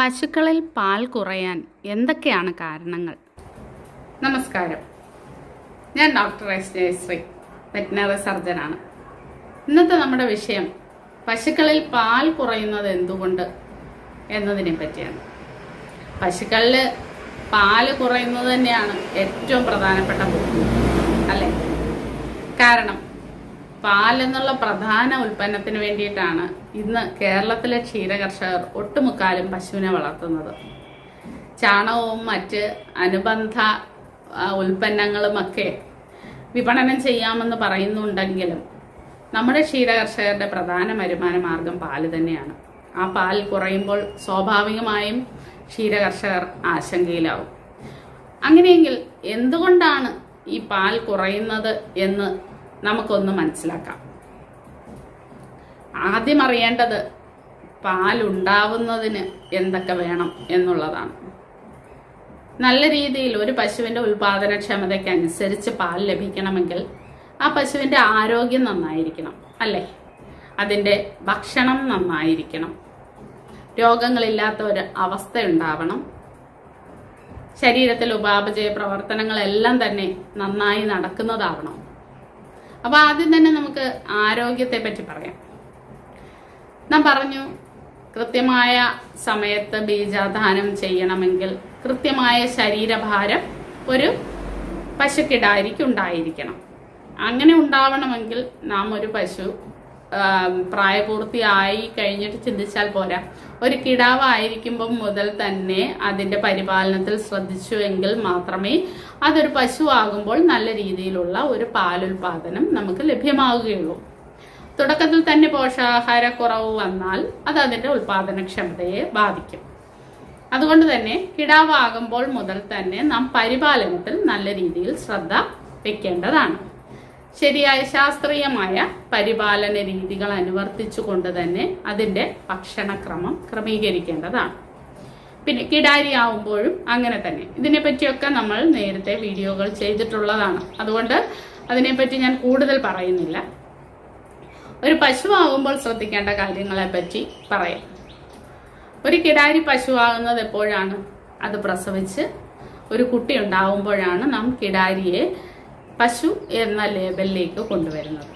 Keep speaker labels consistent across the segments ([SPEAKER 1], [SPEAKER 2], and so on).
[SPEAKER 1] പശുക്കളിൽ പാൽ കുറയാൻ എന്തൊക്കെയാണ് കാരണങ്ങൾ? നമസ്കാരം. ഞാൻ ഡോക്ടർ എസ് ജയശ്രീ വെറ്റിനറി സർജനാണ്. ഇന്നത്തെ നമ്മുടെ വിഷയം പശുക്കളിൽ പാൽ കുറയുന്നത് എന്തുകൊണ്ട് എന്നതിനെ പറ്റിയാണ്. പശുക്കളിൽ പാൽ കുറയുന്നത് തന്നെയാണ് ഏറ്റവും പ്രധാനപ്പെട്ട ബുദ്ധിമുട്ട് അല്ലേ? കാരണം പാൽ എന്നുള്ള പ്രധാന ഉൽപ്പന്നത്തിന് വേണ്ടിയിട്ടാണ് ഇന്ന് കേരളത്തിലെ ക്ഷീരകർഷകർ ഒട്ടുമുക്കാലും പശുവിനെ വളർത്തുന്നത്. ചാണകവും മറ്റ് അനുബന്ധ ഉൽപ്പന്നങ്ങളുമൊക്കെ വിപണനം ചെയ്യാമെന്ന് പറയുന്നുണ്ടെങ്കിലും നമ്മുടെ ക്ഷീരകർഷകരുടെ പ്രധാന വരുമാന മാർഗം പാൽ തന്നെയാണ്. ആ പാൽ കുറയുമ്പോൾ സ്വാഭാവികമായും ക്ഷീരകർഷകർ ആശങ്കയിലാവും. അങ്ങനെയെങ്കിൽ എന്തുകൊണ്ടാണ് ഈ പാൽ കുറയുന്നത് എന്ന് നമുക്കൊന്ന് മനസ്സിലാക്കാം. ആദ്യം അറിയേണ്ടത് പാലുണ്ടാവുന്നതിന് എന്തൊക്കെ വേണം എന്നുള്ളതാണ്. നല്ല രീതിയിൽ ഒരു പശുവിന്റെ ഉൽപാദനക്ഷമതയ്ക്ക് അനുസരിച്ച് പാൽ ലഭിക്കണമെങ്കിൽ ആ പശുവിന്റെ ആരോഗ്യം നന്നായിരിക്കണം അല്ലേ? അതിന്റെ ഭക്ഷണം നന്നായിരിക്കണം. രോഗങ്ങളില്ലാത്ത ഒരു അവസ്ഥ ഉണ്ടാവണം ശരീരത്തിൽ ഉപാപചയ പ്രവർത്തനങ്ങളെല്ലാം തന്നെ നന്നായി നടക്കുന്നതാവണം. അപ്പൊ ആദ്യം തന്നെ നമുക്ക് ആരോഗ്യത്തെ പറ്റി പറയാം. നാം പറഞ്ഞു കൃത്യമായ സമയത്ത് ബീജാധാനം ചെയ്യണമെങ്കിൽ കൃത്യമായ ശരീരഭാരം ഒരു പശുക്കിടാരിക്ക് ഉണ്ടായിരിക്കണം. അങ്ങനെ ഉണ്ടാവണമെങ്കിൽ നാം ഒരു പശു പ്രായപൂർത്തിയായി കഴിഞ്ഞിട്ട് ചിന്തിച്ചാൽ പോരാ. ഒരു കിടാവായിരിക്കുമ്പം മുതൽ തന്നെ അതിന്റെ പരിപാലനത്തിൽ ശ്രദ്ധിച്ചു എങ്കിൽ മാത്രമേ അതൊരു പശു ആകുമ്പോൾ നല്ല രീതിയിലുള്ള ഒരു പാലുൽപാദനം നമുക്ക് ലഭ്യമാവുകയുള്ളൂ. തുടക്കത്തിൽ തന്നെ പോഷകാഹാരക്കുറവ് വന്നാൽ അത് അതിന്റെ ഉൽപാദനക്ഷമതയെ ബാധിക്കും. അതുകൊണ്ട് തന്നെ കിടാവാകുമ്പോൾ മുതൽ തന്നെ നാം പരിപാലനത്തിൽ നല്ല രീതിയിൽ ശ്രദ്ധ വെക്കേണ്ടതാണ്. ശരിയായ ശാസ്ത്രീയമായ പരിപാലന രീതികൾ അനുവർത്തിച്ചുകൊണ്ട് തന്നെ അതിന്റെ ഭക്ഷണക്രമം ക്രമീകരിക്കേണ്ടതാണ്. പിന്നെ കിടാരി ആവുമ്പോഴും അങ്ങനെ തന്നെ. ഇതിനെപ്പറ്റിയൊക്കെ നമ്മൾ നേരത്തെ വീഡിയോകൾ ചെയ്തിട്ടുള്ളതാണ്. അതുകൊണ്ട് അതിനെപ്പറ്റി ഞാൻ കൂടുതൽ പറയുന്നില്ല. ഒരു പശു ആകുമ്പോൾ ശ്രദ്ധിക്കേണ്ട കാര്യങ്ങളെപ്പറ്റി പറയാം. ഒരു കിടാരി പശു ആകുന്നത് എപ്പോഴാണ്? അത് പ്രസവിച്ച് ഒരു കുട്ടി ഉണ്ടാവുമ്പോഴാണ് നാം കിടാരിയെ പശു എന്ന ലേബലിലേക്ക് കൊണ്ടുവരുന്നത്.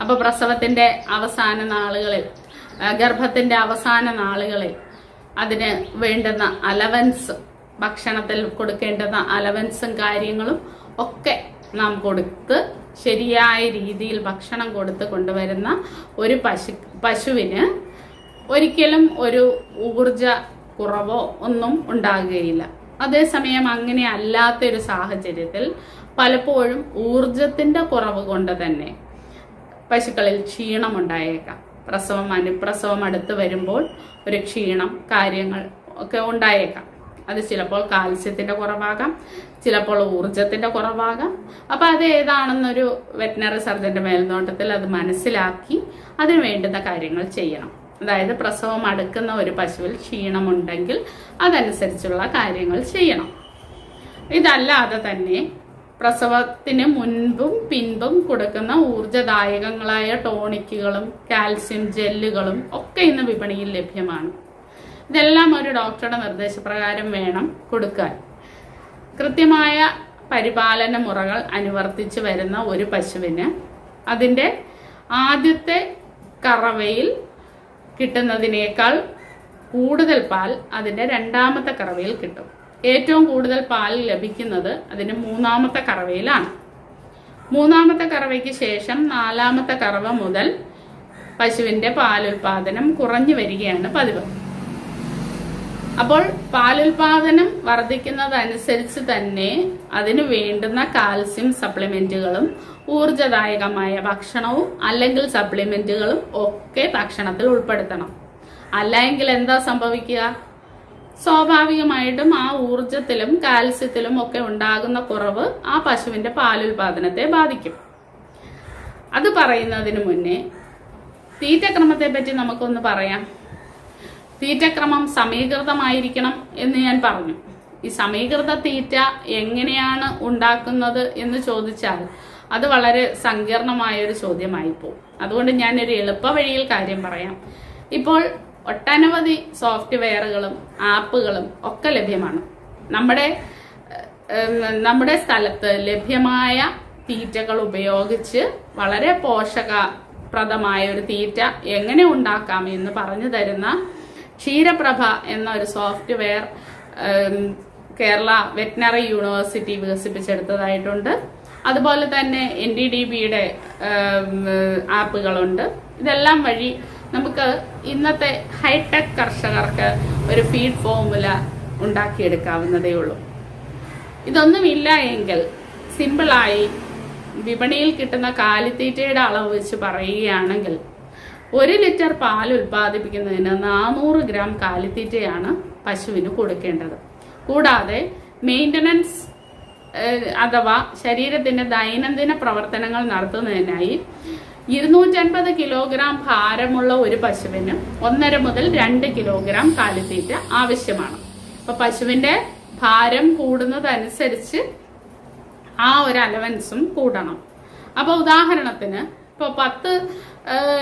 [SPEAKER 1] അപ്പോൾ പ്രസവത്തിന്റെ അവസാന നാളുകളിൽ ഗർഭത്തിന്റെ അവസാന നാളുകളിൽ അതിന് വേണ്ടുന്ന അലവൻസ് ഭക്ഷണത്തിൽ കൊടുക്കേണ്ടുന്ന അലവൻസും കാര്യങ്ങളും ഒക്കെ നാം കൊടുത്ത് ശരിയായ രീതിയിൽ ഭക്ഷണം കൊടുത്ത് കൊണ്ടുവരുന്ന ഒരു പശു പശുവിന് ഒരിക്കലും ഒരു ഊർജ കുറവോ ഒന്നും ഉണ്ടാകുകയില്ല. അതേസമയം അങ്ങനെ അല്ലാത്തൊരു സാഹചര്യത്തിൽ പലപ്പോഴും ഊർജത്തിന്റെ കുറവ് കൊണ്ട് തന്നെ പശുക്കളിൽ ക്ഷീണം ഉണ്ടായേക്കാം പ്രസവം അനുപ്രസവം അടുത്ത് വരുമ്പോൾ ഒരു ക്ഷീണം കാര്യങ്ങൾ ഒക്കെ ഉണ്ടായേക്കാം. അത് ചിലപ്പോൾ കാൽസ്യത്തിന്റെ കുറവാകാം ചിലപ്പോൾ ഊർജത്തിന്റെ കുറവാകാം. അപ്പൊ അത് ഏതാണെന്നൊരു വെറ്റിനറി സർജന്റെ മേൽനോട്ടത്തിൽ അത് മനസ്സിലാക്കി അതിന് വേണ്ടുന്ന കാര്യങ്ങൾ ചെയ്യണം. അതായത് പ്രസവം അടുക്കുന്ന ഒരു പശുവിൽ ക്ഷീണമുണ്ടെങ്കിൽ അതനുസരിച്ചുള്ള കാര്യങ്ങൾ ചെയ്യണം. ഇതല്ലാതെ തന്നെ പ്രസവത്തിന് മുൻപും പിൻപും കൊടുക്കുന്ന ഊർജദായകങ്ങളായ ടോണിക്കുകളും കാൽസ്യം ജെല്ലുകളും ഒക്കെ ഇന്ന് വിപണിയിൽ ലഭ്യമാണ്. ഇതെല്ലാം ഒരു ഡോക്ടറുടെ നിർദ്ദേശപ്രകാരം വേണം കൊടുക്കാൻ. കൃത്യമായ പരിപാലന മുറകൾ അനുവർത്തിച്ച് വരുന്ന ഒരു പശുവിന് അതിന്റെ ആദ്യത്തെ കറവയിൽ കിട്ടുന്നതിനേക്കാൾ കൂടുതൽ പാൽ അതിന്റെ രണ്ടാമത്തെ കറവയിൽ കിട്ടും. ഏറ്റവും കൂടുതൽ പാൽ ലഭിക്കുന്നത് അതിന്റെ മൂന്നാമത്തെ കറവയിലാണ്. മൂന്നാമത്തെ കറവയ്ക്ക് ശേഷം നാലാമത്തെ കറവ മുതൽ പശുവിന്റെ പാലുൽപാദനം കുറഞ്ഞു വരികയാണ് പതിവ്. അപ്പോൾ പാലുൽപാദനം വർദ്ധിക്കുന്നതനുസരിച്ച് തന്നെ അതിന് വേണ്ടുന്ന കാൽസ്യം സപ്ലിമെന്റുകളും ഊർജദായകമായ ഭക്ഷണവും അല്ലെങ്കിൽ സപ്ലിമെന്റുകളും ഒക്കെ ഭക്ഷണത്തിൽ ഉൾപ്പെടുത്തണം. അല്ലെങ്കിൽ എന്താ സംഭവിക്കുക? സ്വാഭാവികമായിട്ടും ആ ഊർജത്തിലും കാൽസ്യത്തിലും ഒക്കെ ഉണ്ടാകുന്ന കുറവ് ആ പശുവിന്റെ പാലുൽപാദനത്തെ ബാധിക്കും. അത് പറയുന്നതിന് മുന്നേ തീറ്റക്രമത്തെ പറ്റി നമുക്കൊന്ന് പറയാം. തീറ്റക്രമം സമീകൃതമായിരിക്കണം എന്ന് ഞാൻ പറഞ്ഞു. ഈ സമീകൃത തീറ്റ എങ്ങനെയാണ് ഉണ്ടാക്കുന്നത് എന്ന് ചോദിച്ചാൽ അത് വളരെ സങ്കീർണമായ ഒരു ചോദ്യമായി പോകും അതുകൊണ്ട് ഞാനൊരു എളുപ്പ വഴിയിൽ കാര്യം പറയാം. ഇപ്പോൾ ഒട്ടനവധി സോഫ്റ്റ്വെയറുകളും ആപ്പുകളും ഒക്കെ ലഭ്യമാണ്. നമ്മുടെ നമ്മുടെ സ്ഥലത്ത് ലഭ്യമായ തീറ്റകൾ ഉപയോഗിച്ച് വളരെ പോഷകപ്രദമായ ഒരു തീറ്റ എങ്ങനെ ഉണ്ടാക്കാം എന്ന് പറഞ്ഞു തരുന്ന ക്ഷീരപ്രഭ എന്ന ഒരു സോഫ്റ്റ്വെയർ കേരള വെറ്റിനറി യൂണിവേഴ്സിറ്റി വികസിപ്പിച്ചെടുത്തതായിട്ടുണ്ട്. അതുപോലെ തന്നെ എൻ ഡി ഡി ബിയുടെ ആപ്പുകളുണ്ട്. ഇതെല്ലാം വഴി നമുക്ക് ഇന്നത്തെ ഹൈടെക് കർഷകർക്ക് ഒരു ഫീഡ് ഫോമുല ഉണ്ടാക്കിയെടുക്കാവുന്നതേ ഉള്ളൂ. ഇതൊന്നുമില്ല എങ്കിൽ സിമ്പിളായി വിപണിയിൽ കിട്ടുന്ന കാലിത്തീറ്റയുടെ അളവ് വെച്ച് പറയുകയാണെങ്കിൽ ഒരു ലിറ്റർ പാൽ ഉൽപ്പാദിപ്പിക്കുന്നതിന് നാനൂറ് ഗ്രാം കാലിത്തീറ്റയാണ് പശുവിന് കൊടുക്കേണ്ടത്. കൂടാതെ മെയിന്റനൻസ് അഥവാ ശരീരത്തിന്റെ ദൈനംദിന പ്രവർത്തനങ്ങൾ നടത്തുന്നതിനായി ഇരുന്നൂറ്റൻപത് കിലോഗ്രാം ഭാരമുള്ള ഒരു പശുവിന് ഒന്നര മുതൽ രണ്ട് കിലോഗ്രാം കാലിത്തീറ്റ ആവശ്യമാണ്. അപ്പൊ പശുവിന്റെ ഭാരം കൂടുന്നതനുസരിച്ച് ആ ഒരു അലവൻസും കൂടണം. അപ്പൊ ഉദാഹരണത്തിന് ഇപ്പൊ പത്ത്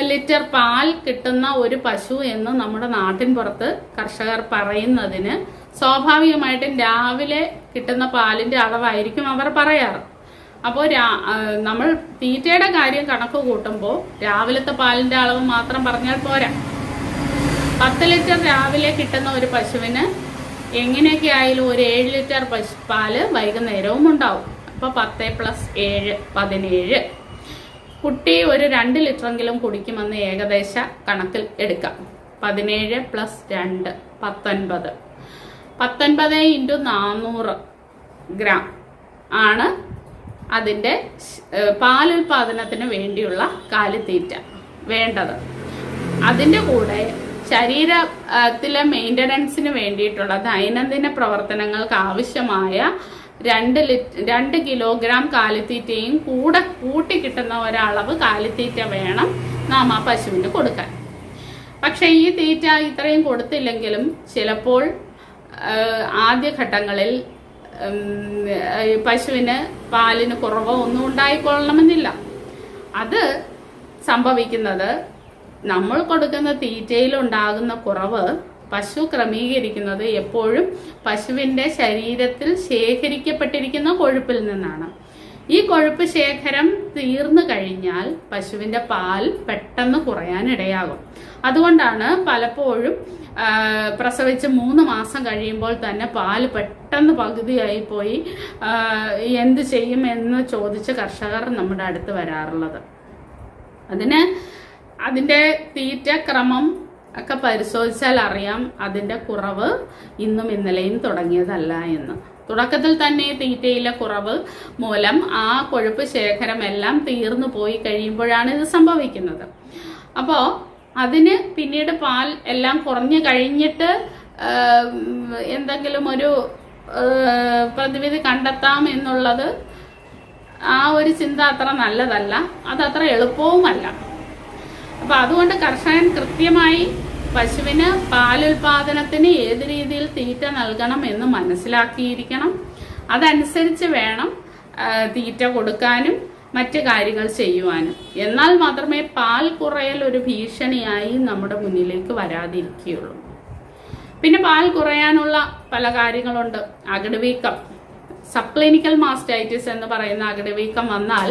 [SPEAKER 1] ലിറ്റർ പാൽ കിട്ടുന്ന ഒരു പശു എന്ന് നമ്മുടെ നാട്ടിൻ പുറത്ത് കർഷകർ പറയുന്നതിന് സ്വാഭാവികമായിട്ടും രാവിലെ കിട്ടുന്ന പാലിന്റെ അളവായിരിക്കും അവർ പറയാറ്. അപ്പോൾ നമ്മൾ തീറ്റയുടെ കാര്യം കണക്ക് കൂട്ടുമ്പോൾ രാവിലത്തെ പാലിന്റെ അളവ് മാത്രം പറഞ്ഞാൽ പോരാ. പത്ത് ലിറ്റർ രാവിലെ കിട്ടുന്ന ഒരു പശുവിന് എങ്ങനെയൊക്കെ ആയാലും ഒരു ഏഴ് ലിറ്റർ പശു പാൽ വൈകുന്നേരവും ഉണ്ടാവും. അപ്പോൾ പത്ത് പ്ലസ് ഏഴ് പതിനേഴ്. കുട്ടി ഒരു രണ്ട് ലിറ്ററെങ്കിലും കുടിക്കുമെന്ന് ഏകദേശ കണക്കിൽ എടുക്കാം. പതിനേഴ് പ്ലസ് രണ്ട് പത്തൊൻപത്. പത്തൊൻപത് ഇന്റു നാനൂറ് ഗ്രാം ആണ് അതിന്റെ പാലുൽപാദനത്തിന് വേണ്ടിയുള്ള കാലിത്തീറ്റ വേണ്ടത്. അതിന്റെ കൂടെ ശരീരത്തിലെ മെയിന്റനൻസിന് വേണ്ടിയിട്ടുള്ള ദൈനംദിന പ്രവർത്തനങ്ങൾക്ക് ആവശ്യമായ രണ്ട് ലിറ്റ് രണ്ട് കിലോഗ്രാം കാലിത്തീറ്റയും കൂടെ കൂട്ടി കിട്ടുന്ന ഒരളവ് കാലിത്തീറ്റ വേണം നാം ആ പശുവിന് കൊടുക്കാൻ. പക്ഷെ ഈ തീറ്റ ഇത്രയും കൊടുത്തില്ലെങ്കിലും ചിലപ്പോൾ ആദ്യഘട്ടങ്ങളിൽ പശുവിന് പാലിന് കുറവോ ഒന്നും ഉണ്ടായിക്കൊള്ളണമെന്നില്ല. അത് സംഭവിക്കുന്നത് നമ്മൾ കൊടുക്കുന്ന തീറ്റയിൽ ഉണ്ടാകുന്ന കുറവ് പശു ക്രമീകരിക്കുന്നത് എപ്പോഴും പശുവിന്റെ ശരീരത്തിൽ ശേഖരിക്കപ്പെട്ടിരിക്കുന്ന കൊഴുപ്പിൽ നിന്നാണ്. ഈ കൊഴുപ്പ് ശേഖരം തീർന്നു കഴിഞ്ഞാൽ പശുവിന്റെ പാൽ പെട്ടെന്ന് കുറയാൻ ഇടയാകും. അതുകൊണ്ടാണ് പലപ്പോഴും പ്രസവിച്ച് മൂന്ന് മാസം കഴിയുമ്പോൾ തന്നെ പാൽ പെട്ടെന്ന് പകുതിയായി പോയി എന്ത് ചെയ്യും എന്ന് ചോദിച്ച് കർഷകർ നമ്മുടെ അടുത്ത് വരാറുള്ളത്. അതിന് അതിന്റെ തീറ്റ ക്രമം ഒക്കെ പരിശോധിച്ചാൽ അറിയാം അതിന്റെ കുറവ് ഇന്നും ഇന്നലെയും തുടങ്ങിയതല്ല എന്ന്. തുടക്കത്തിൽ തന്നെ തീറ്റയിലെ കുറവ് മൂലം ആ കൊഴുപ്പ് ശേഖരം എല്ലാം തീർന്നു പോയി കഴിയുമ്പോഴാണ് ഇത് സംഭവിക്കുന്നത്. അപ്പോ അതിന് പിന്നീട് പാൽ എല്ലാം കുറഞ്ഞു കഴിഞ്ഞിട്ട് എന്തെങ്കിലും ഒരു പ്രതിവിധി കണ്ടെത്താം എന്നുള്ളത് ആ ഒരു ചിന്ത അത്ര നല്ലതല്ല. അതത്ര എളുപ്പവുമല്ല. അപ്പൊ അതുകൊണ്ട് കർഷകൻ കൃത്യമായി പശുവിന് പാലുൽപാദനത്തിന് ഏത് രീതിയിൽ തീറ്റ നൽകണം എന്ന് മനസ്സിലാക്കിയിരിക്കണം. അതനുസരിച്ച് വേണം തീറ്റ കൊടുക്കാനും മറ്റ് കാര്യങ്ങൾ ചെയ്യുവാനും. എന്നാൽ മാത്രമേ പാൽ കുറയൽ ഒരു ഭീഷണിയായി നമ്മുടെ മുന്നിലേക്ക് വരാതിരിക്കുകയുള്ളൂ. പിന്നെ പാൽ കുറയാനുള്ള പല കാര്യങ്ങളുണ്ട്. അകിടുവീക്കം. സബ്ക്ലിനിക്കൽ മാസ്റ്റൈറ്റിസ് എന്ന് പറയുന്ന അകിടുവീക്കം വന്നാൽ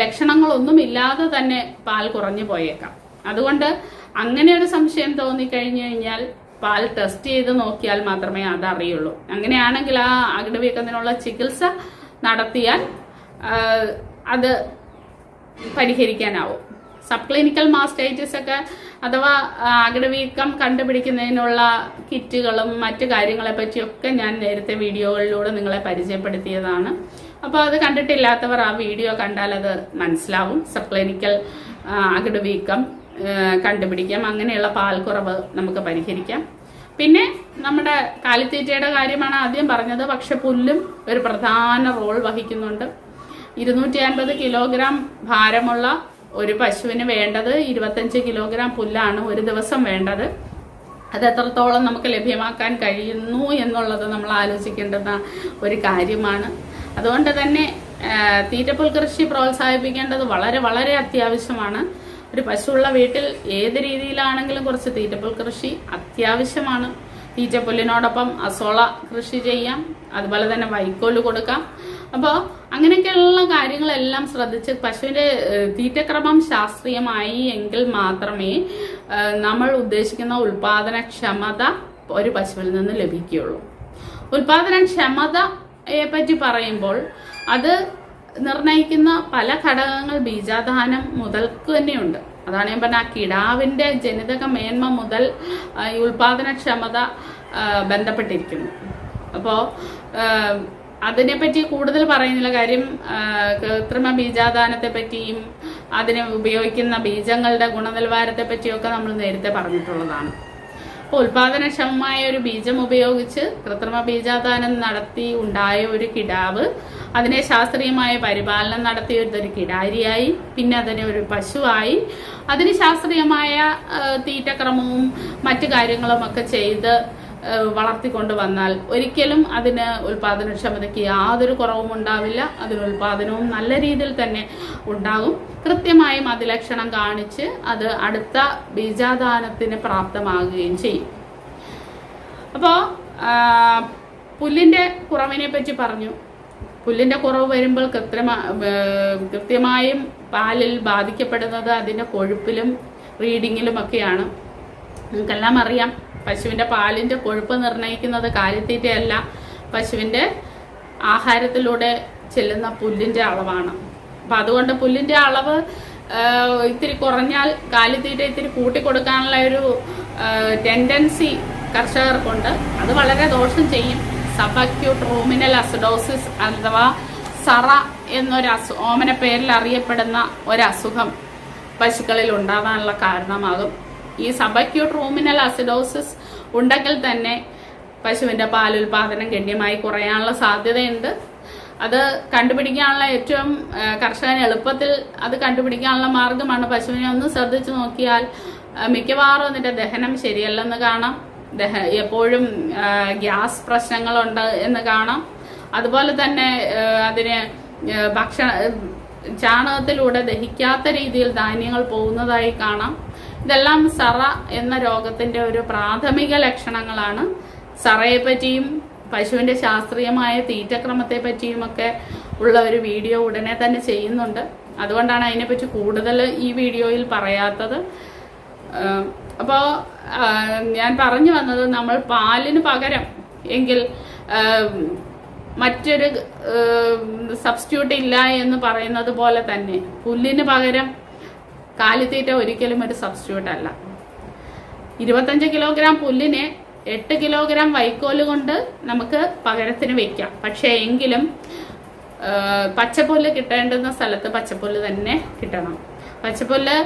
[SPEAKER 1] ലക്ഷണങ്ങളൊന്നുമില്ലാതെ തന്നെ പാൽ കുറഞ്ഞു പോയേക്കാം. അതുകൊണ്ട് അങ്ങനെ ഒരു സംശയം തോന്നിക്കഴിഞ്ഞു കഴിഞ്ഞാൽ പാൽ ടെസ്റ്റ് ചെയ്ത് നോക്കിയാൽ മാത്രമേ അത് അറിയുള്ളൂ അങ്ങനെയാണെങ്കിൽ ആ അകിടുവീക്കത്തിനുള്ള ചികിത്സ നടത്തിയാൽ അത് പരിഹരിക്കാനാവും. സബ് ക്ലിനിക്കൽ മാസ്റ്റൈറ്റിസ് ഒക്കെ അഥവാ അകിടവീക്കം കണ്ടുപിടിക്കുന്നതിനുള്ള കിറ്റുകളും മറ്റു കാര്യങ്ങളെ പറ്റിയൊക്കെ ഞാൻ നേരത്തെ വീഡിയോകളിലൂടെ നിങ്ങളെ പരിചയപ്പെടുത്തിയതാണ്. അപ്പോൾ അത് കണ്ടിട്ടില്ലാത്തവർ ആ വീഡിയോ കണ്ടാൽ അത് മനസ്സിലാവും. സബ് ക്ലിനിക്കൽ അകിടവീക്കം കണ്ടുപിടിക്കാം. അങ്ങനെയുള്ള പാൽക്കുറവ് നമുക്ക് പരിഹരിക്കാം. പിന്നെ നമ്മുടെ കാലിത്തീറ്റയുടെ കാര്യമാണ് ആദ്യം പറഞ്ഞത്. പക്ഷെ പുല്ലും ഒരു പ്രധാന റോൾ വഹിക്കുന്നുണ്ട്. ഇരുന്നൂറ്റി അൻപത് കിലോഗ്രാം ഭാരമുള്ള ഒരു പശുവിന് വേണ്ടത് ഇരുപത്തഞ്ച് കിലോഗ്രാം പുല്ലാണ് ഒരു ദിവസം വേണ്ടത്. അത് എത്രത്തോളം നമുക്ക് ലഭ്യമാക്കാൻ കഴിയുന്നു എന്നുള്ളത് നമ്മൾ ആലോചിക്കേണ്ടുന്ന ഒരു കാര്യമാണ്. അതുകൊണ്ട് തന്നെ തീറ്റപ്പുൽ കൃഷി പ്രോത്സാഹിപ്പിക്കേണ്ടത് വളരെ വളരെ അത്യാവശ്യമാണ്. ഒരു പശുവുള്ള വീട്ടിൽ ഏത് രീതിയിലാണെങ്കിലും കുറച്ച് തീറ്റപ്പുൽ കൃഷി അത്യാവശ്യമാണ്. തീറ്റപ്പുല്ലിനോടൊപ്പം അസോള കൃഷി ചെയ്യാം. അതുപോലെ തന്നെ വൈക്കോൽ കൊടുക്കാം. അപ്പോൾ അങ്ങനെയൊക്കെയുള്ള കാര്യങ്ങളെല്ലാം ശ്രദ്ധിച്ച് പശുവിന്റെ തീറ്റക്രമം ശാസ്ത്രീയമായി എങ്കിൽ മാത്രമേ നമ്മൾ ഉദ്ദേശിക്കുന്ന ഉൽപാദനക്ഷമത ഒരു പശുവിൽ നിന്ന് ലഭിക്കുകയുള്ളൂ. ഉൽപാദനക്ഷമതയെ പറ്റി പറയുമ്പോൾ അത് നിർണയിക്കുന്ന പല ഘടകങ്ങൾ ബീജാധാനം മുതൽക്ക് തന്നെയുണ്ട്. അതാണ് ഞാൻ പറഞ്ഞ ആ കിടാവിന്റെ ജനിതക മേന്മ മുതൽ ഈ ഉൽപാദനക്ഷമത ബന്ധപ്പെട്ടിരിക്കുന്നു. അപ്പോൾ അതിനെപ്പറ്റി കൂടുതൽ പറയുന്നില്ല. കാര്യം കൃത്രിമ ബീജാദാനത്തെ പറ്റിയും അതിന് ഉപയോഗിക്കുന്ന ബീജങ്ങളുടെ ഗുണനിലവാരത്തെ പറ്റിയൊക്കെ നമ്മൾ നേരത്തെ പറഞ്ഞിട്ടുള്ളതാണ്. അപ്പോൾ ഉൽപാദനക്ഷമമായ ഒരു ബീജം ഉപയോഗിച്ച് കൃത്രിമ ബീജാദാനം നടത്തി ഉണ്ടായ ഒരു കിടാവ്. അതിനെ ശാസ്ത്രീയമായ പരിപാലനം നടത്തിയ ഒരു കിടാരിയായി. പിന്നെ അതിനെ ഒരു പശുവായി. അതിന് ശാസ്ത്രീയമായ തീറ്റക്രമവും മറ്റു കാര്യങ്ങളും ഒക്കെ ചെയ്ത് വളർത്തിക്കൊണ്ട് വന്നാൽ ഒരിക്കലും അതിന് ഉൽപാദനക്ഷമതയ്ക്ക് യാതൊരു കുറവും ഉണ്ടാവില്ല. അതിന് ഉൽപാദനവും നല്ല രീതിയിൽ തന്നെ ഉണ്ടാകും. കൃത്യമായും അതിലക്ഷണം കാണിച്ച് അത് അടുത്ത ബീജാദാനത്തിന് പ്രാപ്തമാകുകയും ചെയ്യും. അപ്പോൾ പുല്ലിന്റെ കുറവിനെ പറ്റി പറഞ്ഞു. പുല്ലിന്റെ കുറവ് വരുമ്പോൾ കൃത്രിമ ഏർ, കൃത്യമായും പാലിൽ ബാധിക്കപ്പെടുന്നത് അതിന്റെ കൊഴുപ്പിലും റീഡിങ്ങിലും ഒക്കെയാണ്. നിങ്ങൾക്കെല്ലാം അറിയാം. പശുവിന്റെ പാലിന്റെ കൊഴുപ്പ് നിർണയിക്കുന്നത് കാലിത്തീറ്റയല്ല പശുവിന്റെ ആഹാരത്തിലൂടെ ചെല്ലുന്ന പുല്ലിന്റെ അളവാണ്. അപ്പം അതുകൊണ്ട് പുല്ലിന്റെ അളവ് ഇത്തിരി കുറഞ്ഞാൽ കാലിത്തീറ്റ ഇത്തിരി കൂട്ടിക്കൊടുക്കാനുള്ള ഒരു ടെൻഡൻസി കർഷകർക്കുണ്ട്. അത് വളരെ ദോഷം ചെയ്യും. സബക്യൂട്ട് റൂമിനൽ അസിഡോസിസ് അഥവാ സറ എന്നൊരു അസു ഓമന പേരിൽ അറിയപ്പെടുന്ന ഒരസുഖം പശുക്കളിൽ ഉണ്ടാവാനുള്ള കാരണമാകും. ഈ സബക്യൂട്ട് റൂമിനൽ അസിഡോസിസ് ഉണ്ടെങ്കിൽ തന്നെ പശുവിന്റെ പാലുൽപാദനം ഗണ്യമായി കുറയാനുള്ള സാധ്യതയുണ്ട്. അത് കണ്ടുപിടിക്കാനുള്ള ഏറ്റവും കർഷകൻ എളുപ്പത്തിൽ അത് കണ്ടുപിടിക്കാനുള്ള മാർഗമാണ്. പശുവിനെ ഒന്ന് ശ്രദ്ധിച്ചു നോക്കിയാൽ മിക്കവാറും അതിന്റെ ദഹനം ശരിയല്ലെന്ന് കാണാം. ദഹ എപ്പോഴും ഗ്യാസ് പ്രശ്നങ്ങളുണ്ട് എന്ന് കാണാം. അതുപോലെ തന്നെ അതിന് ഭക്ഷണ ചാണകത്തിലൂടെ ദഹിക്കാത്ത രീതിയിൽ ധാന്യങ്ങൾ പോകുന്നതായി കാണാം. ഇതെല്ലാം സറ എന്ന രോഗത്തിന്റെ ഒരു പ്രാഥമിക ലക്ഷണങ്ങളാണ്. സറയെ പറ്റിയും പശുവിന്റെ ശാസ്ത്രീയമായ തീറ്റക്രമത്തെ പറ്റിയും ഒക്കെ ഉള്ള ഒരു വീഡിയോ ഉടനെ തന്നെ ചെയ്യുന്നുണ്ട്. അതുകൊണ്ടാണ് അതിനെപ്പറ്റി കൂടുതൽ ഈ വീഡിയോയിൽ പറയാത്തത്. അപ്പോൾ അപ്പോ ഞാൻ പറഞ്ഞു വന്നത് നമ്മൾ പാലിന് പകരം എങ്കിൽ മറ്റൊരു സബ്സ്റ്റിറ്റ്യൂട്ട് ഇല്ല എന്ന് പറയുന്നത് പോലെ തന്നെ പുല്ലിന് പകരം കാലിത്തീറ്റ ഒരിക്കലും ഒരു സബ്സ്റ്റിറ്റ്യൂട്ട് അല്ല. ഇരുപത്തഞ്ച് കിലോഗ്രാം പുല്ലിനെ എട്ട് കിലോഗ്രാം വൈക്കോൽ കൊണ്ട് നമുക്ക് പകരത്തിന് വെക്കാം. പക്ഷേ എങ്കിലും പച്ചപ്പുല്ല് കിട്ടേണ്ടുന്ന സ്ഥലത്ത് പച്ചപ്പുല്ല് തന്നെ കിട്ടണം. പച്ചപ്പുല്ല്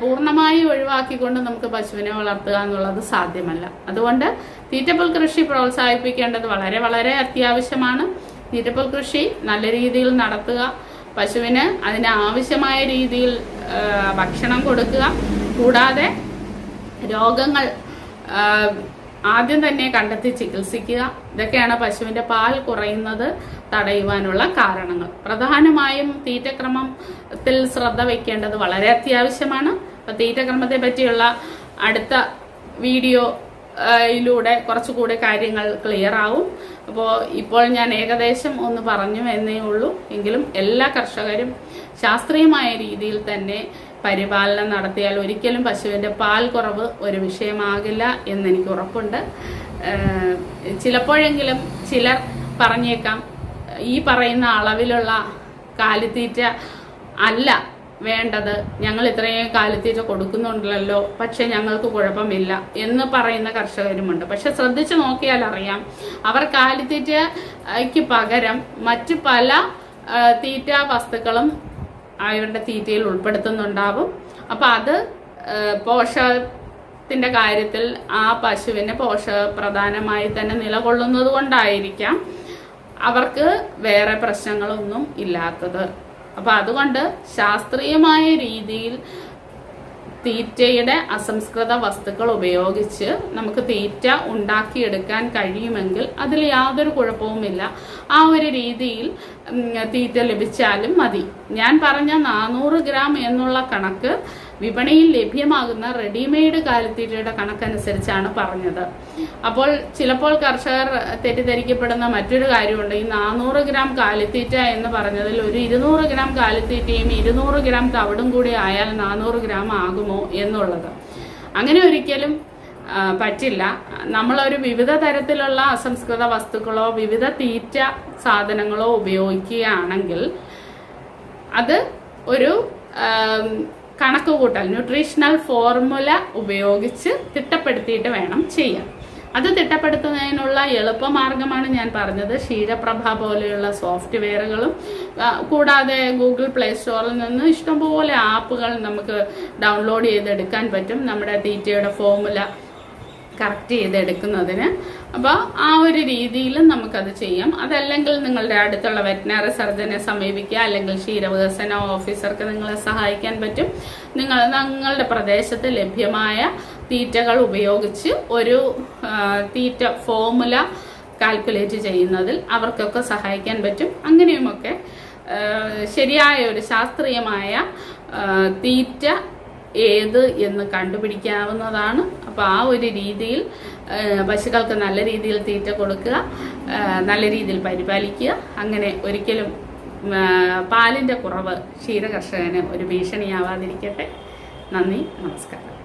[SPEAKER 1] പൂർണമായി ഒഴിവാക്കിക്കൊണ്ട് നമുക്ക് പശുവിനെ വളർത്തുക എന്നുള്ളത് സാധ്യമല്ല. അതുകൊണ്ട് തീറ്റപ്പുൽ കൃഷി പ്രോത്സാഹിപ്പിക്കേണ്ടത് വളരെ വളരെ അത്യാവശ്യമാണ്. തീറ്റപ്പുൽ കൃഷി നല്ല രീതിയിൽ നടത്തുക. പശുവിന് അതിന് ആവശ്യമായ രീതിയിൽ ഭക്ഷണം കൊടുക്കുക. കൂടാതെ രോഗങ്ങൾ ആദ്യം തന്നെ കണ്ടെത്തി ചികിത്സിക്കുക. ഇതൊക്കെയാണ് പശുവിന്റെ പാൽ കുറയുന്നത് തടയുവാനുള്ള കാരണങ്ങൾ. പ്രധാനമായും തീറ്റക്രമത്തിൽ ശ്രദ്ധ വയ്ക്കേണ്ടത് വളരെ അത്യാവശ്യമാണ്. അപ്പം തീറ്റക്രമത്തെ പറ്റിയുള്ള അടുത്ത വീഡിയോ യിലൂടെ കുറച്ചുകൂടി കാര്യങ്ങൾ ക്ലിയർ ആവും. അപ്പോൾ ഇപ്പോൾ ഞാൻ ഏകദേശം ഒന്ന് പറഞ്ഞു എന്നേ ഉള്ളൂ. എങ്കിലും എല്ലാ കർഷകരും ശാസ്ത്രീയമായ രീതിയിൽ തന്നെ പരിപാലനം നടത്തിയാൽ ഒരിക്കലും പശുവിന്റെ പാൽ കുറവ് ഒരു വിഷയമാകില്ല എന്നെനിക്ക് ഉറപ്പുണ്ട്. ചിലപ്പോഴെങ്കിലും ചിലർ പറഞ്ഞേക്കാം ഈ പറയുന്ന അളവിലുള്ള കാലിത്തീറ്റ അല്ല വേണ്ടത് ഞങ്ങൾ ഇത്രയും കാലിത്തീറ്റ കൊടുക്കുന്നുണ്ടല്ലോ പക്ഷെ ഞങ്ങൾക്ക് കുഴപ്പമില്ല എന്ന് പറയുന്ന കർഷകരുമുണ്ട്. പക്ഷെ ശ്രദ്ധിച്ചു നോക്കിയാൽ അറിയാം അവർ കാലിത്തീറ്റയ്ക്ക് പകരം മറ്റു പല തീറ്റ വസ്തുക്കളും അവരുടെ തീറ്റയിൽ ഉൾപ്പെടുത്തുന്നുണ്ടാവും. അപ്പം അത് പോഷകത്തിന്റെ കാര്യത്തിൽ ആ പശുവിന് പോഷകപ്രധാനമായി തന്നെ നിലകൊള്ളുന്നത് കൊണ്ടായിരിക്കാം അവർക്ക് വേറെ പ്രശ്നങ്ങളൊന്നും ഇല്ലാത്തത്. അപ്പം അതുകൊണ്ട് ശാസ്ത്രീയമായ രീതിയിൽ തീറ്റയുടെ അസംസ്കൃത വസ്തുക്കൾ ഉപയോഗിച്ച് നമുക്ക് തീറ്റ ഉണ്ടാക്കിയെടുക്കാൻ കഴിയുമെങ്കിൽ അതിൽ യാതൊരു കുഴപ്പവുമില്ല. ആ ഒരു രീതിയിൽ തീറ്റ ലഭിച്ചാലും മതി. ഞാൻ പറഞ്ഞ നാനൂറ് ഗ്രാം എന്നുള്ള കണക്ക് വിപണിയിൽ ലഭ്യമാകുന്ന റെഡിമെയ്ഡ് കാലിത്തീറ്റയുടെ കണക്കനുസരിച്ചാണ് പറഞ്ഞത്. അപ്പോൾ ചിലപ്പോൾ കർഷകർ തെറ്റിദ്ധരിക്കപ്പെടുന്ന മറ്റൊരു കാര്യമുണ്ട്. ഈ നാനൂറ് ഗ്രാം കാലിത്തീറ്റ എന്ന് പറഞ്ഞതിൽ ഒരു ഇരുന്നൂറ് ഗ്രാം കാലിത്തീറ്റയും ഇരുന്നൂറ് ഗ്രാം തവിടും കൂടി ആയാൽ നാനൂറ് ഗ്രാം ആകുമോ എന്നുള്ളത്. അങ്ങനെ ഒരിക്കലും പറ്റില്ല. നമ്മളൊരു വിവിധ തരത്തിലുള്ള അസംസ്കൃത വസ്തുക്കളോ വിവിധ തീറ്റ സാധനങ്ങളോ ഉപയോഗിക്കുകയാണെങ്കിൽ അത് ഒരു കണക്ക് കൂട്ടൽ ന്യൂട്രീഷണൽ ഫോർമുല ഉപയോഗിച്ച് തിട്ടപ്പെടുത്തിയിട്ട് വേണം ചെയ്യാൻ. അത് തിട്ടപ്പെടുത്തുന്നതിനുള്ള എളുപ്പമാർഗമാണ് ഞാൻ പറഞ്ഞത്. ക്ഷീരപ്രഭ പോലെയുള്ള സോഫ്റ്റ്വെയറുകളും കൂടാതെ ഗൂഗിൾ പ്ലേ സ്റ്റോറിൽ നിന്ന് ഇഷ്ടംപോലെ ആപ്പുകൾ നമുക്ക് ഡൗൺലോഡ് ചെയ്തെടുക്കാൻ പറ്റും. നമ്മുടെ തീറ്റയുടെ ഫോർമുല കറക്റ്റ് ചെയ്തെടുക്കുന്നതിന്. അപ്പോൾ ആ ഒരു രീതിയിലും നമുക്കത് ചെയ്യാം. അതല്ലെങ്കിൽ നിങ്ങളുടെ അടുത്തുള്ള വെറ്റിനറി സർജനെ സമീപിക്കുക അല്ലെങ്കിൽ ക്ഷീരവികസന ഓഫീസർക്ക് നിങ്ങളെ സഹായിക്കാൻ പറ്റും. നിങ്ങൾ നിങ്ങളുടെ പ്രദേശത്ത് ലഭ്യമായ തീറ്റകൾ ഉപയോഗിച്ച് ഒരു തീറ്റ ഫോമുല കാൽക്കുലേറ്റ് ചെയ്യുന്നതിൽ അവർക്കൊക്കെ സഹായിക്കാൻ പറ്റും. അങ്ങനെയുമൊക്കെ ശരിയായ ഒരു ശാസ്ത്രീയമായ തീറ്റ ഏത് എന്ന് കണ്ടുപിടിക്കാവുന്നതാണ്. അപ്പോൾ ആ ഒരു രീതിയിൽ പശുക്കൾക്ക് നല്ല രീതിയിൽ തീറ്റ കൊടുക്കുക നല്ല രീതിയിൽ പരിപാലിക്കുക. അങ്ങനെ ഒരിക്കലും പാലിന്റെ കുറവ് ക്ഷീരകർഷകന് ഒരു ഭീഷണിയാവാതിരിക്കട്ടെ. നന്ദി നമസ്കാരം.